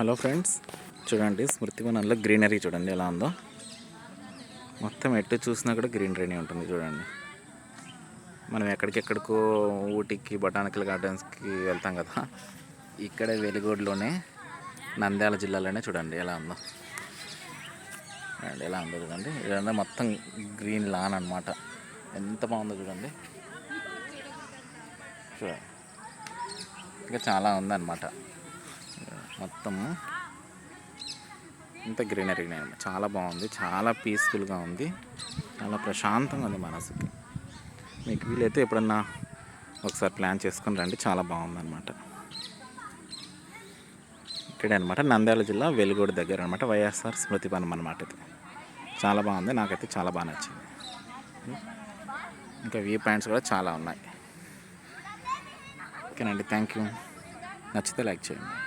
Hello friends చూడండి స్మృతివనంలో greenery చూడండి ఎలా ఉందో. మొత్తం ఎటు చూసినా కూడా గ్రీనరీనే ఉంటుంది చూడండి. మనం ఎక్కడికెక్కడికో ఊటీకి బొటానికల్ గార్డెన్స్కి వెళ్తాం కదా. ఇక్కడే వెలుగోడులోనే నంద్యాల జిల్లాలోనే చూడండి ఎలా ఉందో. చూడండి ఎలా ఉందో చూడండి. ఇదంతా మొత్తం గ్రీన్ లాన్ అనమాట ఎంత బాగుందో చూడండి. చూడండి. ఇంకా చాలా ఉందన్నమాట. మొత్తం. ఇంత గ్రీనరీనే చాలా బాగుంది. చాలా పీస్ఫుల్గా ఉంది. చాలా ప్రశాంతంగా ఉంది మనసుకి. మీకు వీలైతే ఎప్పుడన్నా ఒకసారి ప్లాన్ చేసుకుని రండి. చాలా బాగుందన్నమాట. ఇక్కడే అనమాట నంద్యాల జిల్లా వెలుగోడు దగ్గర అనమాట వైఎస్ఆర్ స్మృతి వనం అనమాట ఇది. చాలా బాగుంది. నాకైతే చాలా బాగా నచ్చింది. ఇంకా వ్యూ పాయింట్స్ కూడా చాలా ఉన్నాయి. ఓకేనండి. థ్యాంక్ యూ నచ్చితే లైక్ చేయండి.